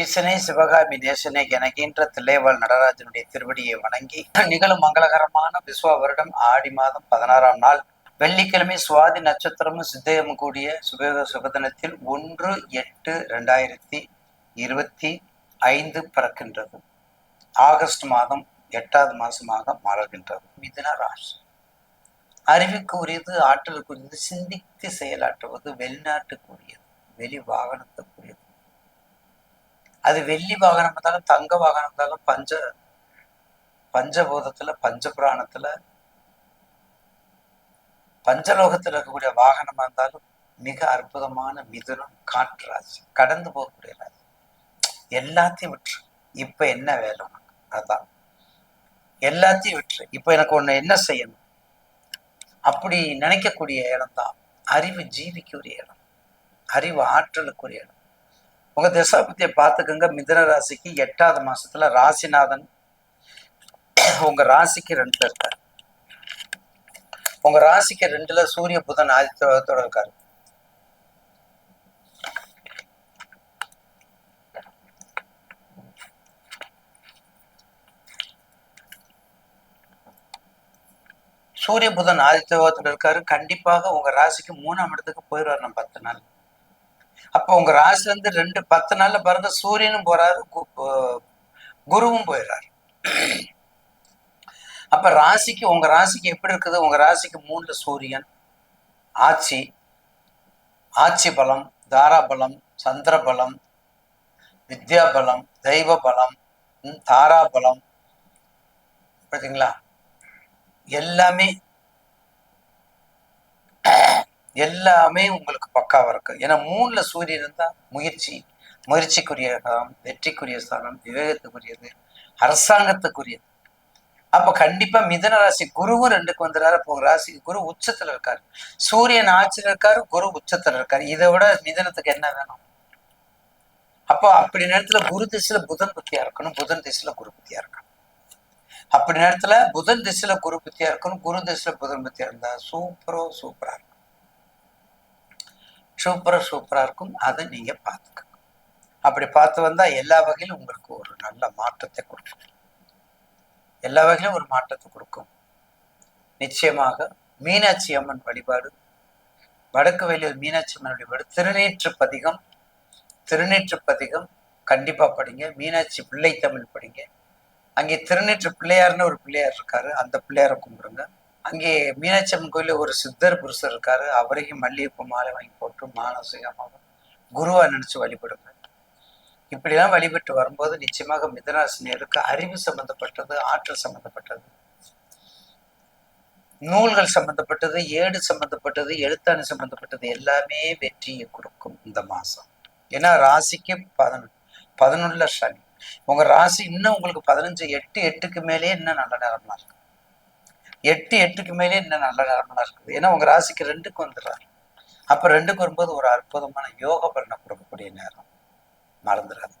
ஈசனே சிவகாமி தேசனே எனக்கின்ற தில்லைவாழ் நடராஜனுடைய திருவடியை வணங்கி நிகழும் மங்களகரமான விஸ்வ வருடம் ஆடி மாதம் பதினாறாம் நாள். வெள்ளிக்கிழமை சுவாதி நட்சத்திரமும் சித்தயமும் கூடிய சுபயோக சுபதினத்தில் ஒன்று எட்டு ரெண்டாயிரத்தி இருபத்தி ஐந்து பிறக்கின்றது. ஆகஸ்ட் மாதம் எட்டாவது மாசமாக மாறுகின்றது. மிதுன ராசி. அறிவுக்குரியது ஆற்றலுக்குரியது சிந்தித்து செயலாற்றுவது வெளிநாட்டுக்குரியது வெளி வாகனத்துக்கு அது வெள்ளி வாகனம் இருந்தாலும் தங்க வாகனம் இருந்தாலும் பஞ்ச பஞ்சபூதத்துல பஞ்சபுராணத்துல பஞ்சலோகத்துல இருக்கக்கூடிய வாகனமா இருந்தாலும் மிக அற்புதமான மிதுனம் காற்று ராசி கடந்து போகக்கூடிய ராசி. எல்லாத்தையும் விட்டுரு. இப்ப என்ன வேலை உனக்கு? அதான். எல்லாத்தையும் விட்டுரு. இப்ப எனக்கு ஒண்ணு என்ன செய்யணும்? அப்படி நினைக்கக்கூடிய இடம் தான் அறிவு ஜீவிக்குரிய இடம். அறிவு ஆற்றலுக்குரிய இடம். உங்க திசாபத்தியை பார்த்துக்கோங்க. மிதன ராசிக்கு எட்டாவது மாசத்துல ராசிநாதன் உங்க ராசிக்கு ரெண்டுல இருக்காரு. உங்க ராசிக்கு ரெண்டுல சூரிய புதன் ஆதித்யத்தோட இருக்காரு. சூரிய புதன் ஆதித்யத்தோட இருக்காரு. கண்டிப்பாக உங்க ராசிக்கு மூணாம் இடத்துக்கு போயிடுவார் நம்ம பத்து நாள். அப்போ உங்க ராசி வந்து ரெண்டு பத்து நாள்ல பிறந்த சூரியனும் போறாரு கு- குருவும் போயிடுறாரு அப்ப ராசிக்கு உங்க ராசிக்கு எப்படி இருக்குது? உங்க ராசிக்கு மூணுல சூரியன் ஆட்சி ஆட்சி பலம் தாராபலம் சந்திர பலம் வித்யா பலம் தெய்வ பலம் தாராபலம் பார்த்தீங்களா எல்லாமே எல்லாமே உங்களுக்கு பக்காவா இருக்கும் ஏன்னா மூணுல சூரியன் இருந்தா முயற்சி முயற்சிக்குரிய காலம் வெற்றிக்குரிய ஸ்தானம் விவேகத்துக்குரியது அரசாங்கத்துக்குரியது. அப்ப கண்டிப்பா மிதன ராசி குருவும் ரெண்டுக்கு வந்துடுறாரு அப்போ ராசி ராசிக்கு குரு உச்சத்துல இருக்காரு. சூரியன் ஆட்சியில் இருக்காரு குரு உச்சத்துல இருக்காரு. இதை விட மிதனத்துக்கு என்ன வேணும்? அப்போ அப்படி நேரத்துல குரு திசையில புதன் புத்தியா இருக்கணும் புதன் திசையில குரு புத்தியா இருக்கணும். அப்படி நேரத்துல புதன் திசையில குரு புத்தியா இருக்கணும் குரு திசையில புதன் புத்தியா இருந்தா சூப்பரோ சூப்பரா இருக்கும். சூப்பராக சூப்பராக இருக்கும். அதை நீங்க பார்த்துக்கணும். அப்படி பார்த்து வந்தால் எல்லா வகையிலும் உங்களுக்கு ஒரு நல்ல மாற்றத்தை கொடுக்கும். எல்லா வகையிலும் ஒரு மாற்றத்தை கொடுக்கும். நிச்சயமாக மீனாட்சி அம்மன் வழிபாடு வடக்கு வெளியூர் மீனாட்சி அம்மன் வழிபாடு திருநீற்று பதிகம் திருநீற்று பதிகம் கண்டிப்பா படிங்க. மீனாட்சி பிள்ளை தமிழ் படிங்க. அங்கே திருநீற்று பிள்ளையார்னு ஒரு பிள்ளையார் இருக்காரு. அந்த பிள்ளையாரை கும்பிடுங்க. அங்கே மீனாட்சி அம்மன் கோயிலில் ஒரு சித்தர் புருஷர் இருக்காரு. அவரையும் மல்லிகைப்பூ மாலை வாங்கி போட்டு மானசிகமாகவும் குருவா நினைச்சு வழிபடுங்க. இப்படிலாம் வழிபட்டு வரும்போது நிச்சயமாக மிதராசினியருக்கு அறிவு சம்பந்தப்பட்டது ஆற்றல் சம்பந்தப்பட்டது. நூல்கள் சம்பந்தப்பட்டது ஏடு சம்பந்தப்பட்டது எழுத்தாணி சம்பந்தப்பட்டது எல்லாமே வெற்றியை கொடுக்கும் இந்த மாசம் ஏன்னா ராசிக்கு பதினொன்று பதினொன்னுல சனி. உங்க ராசி இன்னும் உங்களுக்கு பதினஞ்சு எட்டு எட்டுக்கு மேலேயே இன்னும் நல்ல நேரம்லாம் இருக்கு. எட்டு எட்டுக்கு மேலே இன்னும் நல்ல நிலமெல்லாம் இருக்குது. ஏன்னா உங்க ராசிக்கு ரெண்டுக்கு வந்துடுறாரு. அப்ப ரெண்டுக்கு வரும்போது ஒரு அற்புதமான யோக பலனை கொடுக்கக்கூடிய நேரம். மறந்துடாது